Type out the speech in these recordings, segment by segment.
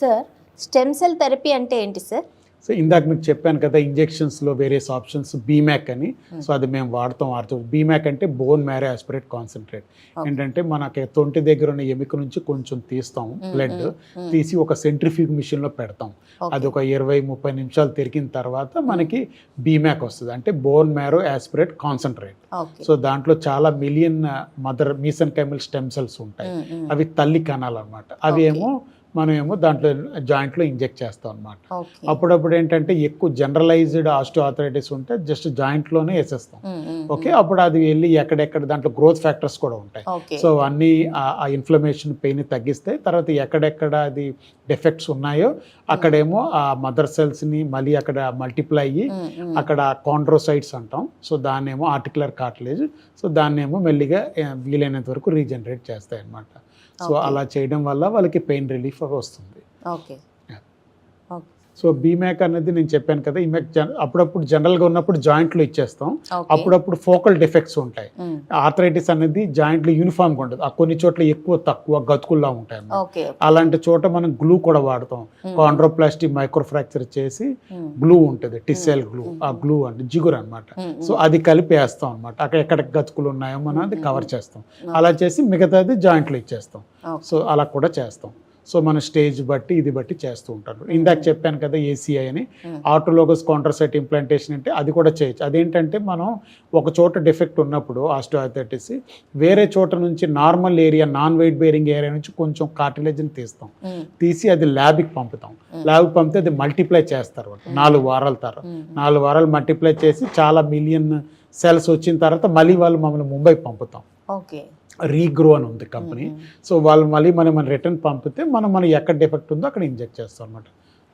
Sir stem cell therapy అంటే ఏంటి sir? So ఇందాక మీకు చెప్పాను కదా ఇంజెక్షన్స్లో వేరియస్ ఆప్షన్స్ బీమ్యాక్ అని. సో అది మేము వాడతాం వాడుతాం. బీమ్యాక్ అంటే బోన్ మ్యారో ఆస్పిరేట్ కాన్సన్ట్రేట్ ఏంటంటే మనకి తొంటి దగ్గర ఉన్న ఎముక నుంచి కొంచెం తీస్తాం బ్లడ్ తీసి ఒక సెంట్రిఫ్యూగ్ మిషన్లో పెడతాం. అది ఒక ఇరవై ముప్పై నిమిషాలు తిరిగిన తర్వాత మనకి బీమ్యాక్ వస్తుంది. అంటే bone marrow aspirate concentrate so దాంట్లో చాలా million mother mesenchymal stem cells ఉంటాయి. అవి తల్లి కణాలు అనమాట అవి. ఏమో మనం ఏమో దాంట్లో జాయింట్లో ఇంజెక్ట్ చేస్తాం అనమాట అప్పుడప్పుడు ఏంటంటే ఎక్కువ జనరలైజ్డ్ ఆస్టో ఆథరైటిస్ ఉంటే జస్ట్ జాయింట్లోనే వేసేస్తాం. ఓకే అప్పుడు అది వెళ్ళి ఎక్కడెక్కడ దాంట్లో గ్రోత్ ఫ్యాక్టర్స్ కూడా ఉంటాయి. సో అన్నీ ఆ- ఇన్ఫ్లమేషన్ పెయిన్ తగ్గిస్తాయి తర్వాత ఎక్కడెక్కడ అది డిఫెక్ట్స్ ఉన్నాయో అక్కడేమో ఆ మదర్ సెల్స్ని మళ్ళీ అక్కడ మల్టిప్లై అయ్యి అక్కడ కాండ్రోసైట్స్ అంటాం. సో దాన్ని ఏమో ఆర్టికులర్ కార్టిలేజ్. సో దాన్ని ఏమో మెల్లిగా వీలైనంత వరకు రీజనరేట్ చేస్తాయి అన్నమాట. సో. అలా చేయడం వల్ల వాళ్ళకి పెయిన్ రిలీఫ్ వస్తుంది. ఓకే సో బీమ్యాక్ అనేది నేను చెప్పాను కదా ఈ జన్ అప్పుడప్పుడు జనరల్గా ఉన్నప్పుడు జాయింట్లో ఇచ్చేస్తాం. అప్పుడప్పుడు ఫోకల్ డిఫెక్ట్స్ ఉంటాయి. ఆర్థరైటిస్ అనేది జాయింట్లు యూనిఫామ్గా ఉండదు. ఆ కొన్ని చోట్ల ఎక్కువ తక్కువ గతుకుల్లా ఉంటాయి అలాంటి చోట మనం గ్లూ కూడా వాడతాం. కాండ్రోప్లాస్టిక్ మైక్రో ఫ్రాక్చర్ చేసి గ్లూ ఉంటుంది టిసెల్ గ్లూ. ఆ గ్లూ అంటే జిగురు అనమాట సో అది కలిపి వేస్తాం అనమాట అక్కడ ఎక్కడ గతుకులు ఉన్నాయో మనం అది కవర్ చేస్తాం. అలా చేసి మిగతాది జాయింట్లో ఇచ్చేస్తాం. సో అలా కూడా చేస్తాం. సో మన స్టేజ్ బట్టి ఇది బట్టి చేస్తూ ఉంటారు. ఇందాక చెప్పాను కదా ఏసీఐ అని. ఆటోలోగస్ కాంట్రసైట్ ఇంప్లాంటేషన్ అంటే అది కూడా చేయొచ్చు. అదేంటంటే మనం ఒక చోట డిఫెక్ట్ ఉన్నప్పుడు ఆస్టోఆథరైటిస్ వేరే చోట నుంచి normal area non weight bearing area నుంచి కొంచెం కార్టిలేజ్ని తీస్తాం. తీసి అది ల్యాబ్కి పంపుతాం. ల్యాబ్కి పంపితే అది మల్టిప్లై చేస్తారు నాలుగు వారాల తర్వాత. నాలుగు వారాలు మల్టిప్లై చేసి చాలా మిలియన్ సెల్స్ వచ్చిన తర్వాత మళ్ళీ వాళ్ళు మమ్మల్ని ముంబై పంపుతాం. ఓకే. రీగ్రో అని ఉంది కంపెనీ. సో వాళ్ళు మళ్ళీ మనం మన రిటర్న్ పంపితే మనం మనం ఎక్కడ డిఫెక్ట్ ఉందో అక్కడ ఇంజెక్ట్ చేస్తాం అనమాట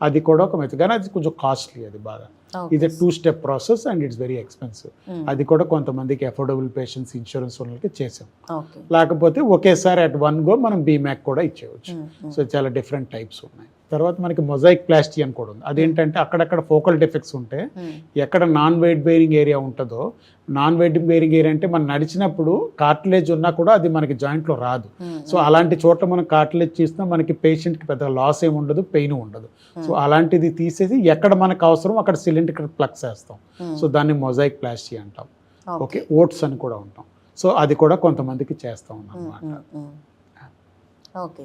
అది కూడా ఒక మెథడ్ కానీ అది కొంచెం కాస్ట్లీ అది బాగా. ఇది two step process and it's very expensive అది కూడా కొంతమందికి అఫోర్డబుల్ పేషెంట్స్ ఇన్సూరెన్స్ వాళ్ళకి చేసాం. లేకపోతే ఒకేసారి అట్ వన్ గో మనం బీమ్యాక్ కూడా ఇచ్చేయచ్చు. సో చాలా డిఫరెంట్ టైప్స్ ఉన్నాయి. తర్వాత మనకి మొజాయిక్ ప్లాస్టీ అని కూడా ఉంది. అదేంటంటే అక్కడక్కడ ఫోకల్ డిఫెక్ట్స్ ఉంటే ఎక్కడ నాన్ వెయిట్ బేరింగ్ ఏరియా ఉంటుందో నాన్ వెయిట్ బేరింగ్ ఏరియా అంటే మనం నడిచినప్పుడు కార్టిలేజ్ ఉన్నా కూడా అది మనకి జాయింట్లో రాదు. సో అలాంటి చోట్ల మనం కార్టిలేజ్ చేసినా మనకి పేషెంట్కి పెద్ద లాస్ ఏమి ఉండదు పెయిన్ ఉండదు. సో అలాంటిది తీసేసి ఎక్కడ మనకు అవసరం అక్కడ సిలిండర్ ప్లగ్స్ వేస్తాం సో దాన్ని మొజాయిక్ ప్లాస్టీ అంటాం. ఓకే ఓట్స్ అని కూడా ఉంటాం సో అది కూడా కొంతమందికి చేస్తాం అన్నమాట. ఓకే